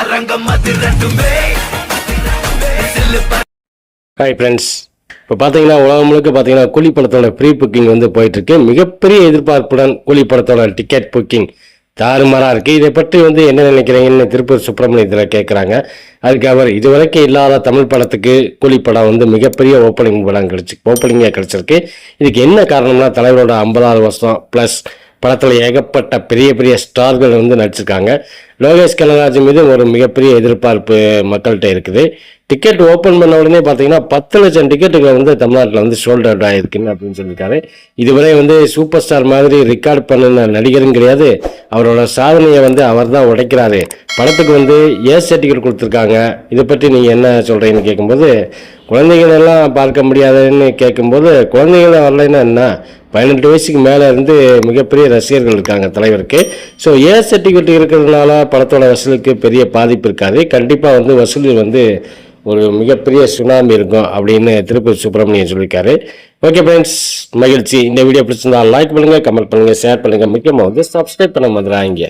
அரங்கம் அது ரெண்டுமே. ஹாய் ஃப்ரெண்ட்ஸ் இப்போ பார்த்தீங்கன்னா உலகம் முழுக்க பார்த்தீங்கன்னா கூலி படத்தோட ப்ரீ புக்கிங் வந்து போயிட்டுருக்கு. மிகப்பெரிய எதிர்பார்ப்புடன் கூலி படத்தோட டிக்கெட் புக்கிங் தாறுமாறாக இருக்குது இதை பற்றி வந்து என்ன நினைக்கிறீங்கன்னு திருப்பூர் சுப்பிரமணியத்தில் கேட்குறாங்க அதுக்கு அவர் இதுவரைக்கும் இல்லாத தமிழ் படத்துக்கு கூலி படம் வந்து மிகப்பெரிய ஓப்பனிங் படம் கிடச்சி ஓப்பனிங்காக கிடச்சிருக்கு. இதுக்கு என்ன காரணம்னா தலைவரோட ஐம்பதாவது வருஷம் ப்ளஸ் படத்தில் ஏகப்பட்ட பெரிய பெரிய ஸ்டார்கள் வந்து நடிச்சிருக்காங்க. லோகேஷ் கனகராஜ் மீது ஒரு மிகப்பெரிய எதிர்பார்ப்பு மக்கள்கிட்ட இருக்குது. டிக்கெட் ஓப்பன் பண்ண உடனே பார்த்தீங்கன்னா பத்து லட்சம் டிக்கெட்டுகள் வந்து தமிழ்நாட்டில் வந்து சோல்ட் அவுட் ஆகிருக்குன்னு அப்படின்னு சொல்லியிருக்காரு. இதுவரை வந்து சூப்பர் ஸ்டார் மாதிரி ரெக்கார்ட் பண்ணின நடிகரும் கிடையாது. அவரோட சாதனையை வந்து அவர் தான் உடைக்கிறாரு. படத்துக்கு வந்து ஏ சர்டிஃபிகேட் கொடுத்துருக்காங்க. இதை பற்றி நீங்கள் என்ன சொல்கிறீங்கன்னு கேட்கும்போது குழந்தைகள் எல்லாம் பார்க்க முடியாதுன்னு கேட்கும்போது குழந்தைகள் வரலைன்னா என்ன? பதினெட்டு வயசுக்கு மேலே இருந்து மிகப்பெரிய ரசிகர்கள் இருக்காங்க தலைவருக்கு. ஸோ ஏ சர்டிஃபிகேட் இருக்கிறதுனால படத்தோட வசூலுக்கு பெரிய பாதிப்பு இருக்காது. கண்டிப்பாக வந்து வசூல் வந்து ஒரு மிகப்பெரிய சுனாமி இருக்கும் அப்படின்னு திருப்பதி சுப்பிரமணியன் சொல்லியிருக்காரு. ஓகே ஃப்ரெண்ட்ஸ் மகிழ்ச்சி. இந்த வீடியோ பிடிச்சிருந்தா லைக் பண்ணுங்கள் கமெண்ட் பண்ணுங்கள் ஷேர் பண்ணுங்கள் முக்கியமாக வந்து சப்ஸ்கிரைப் பண்ண வந்துடாங்க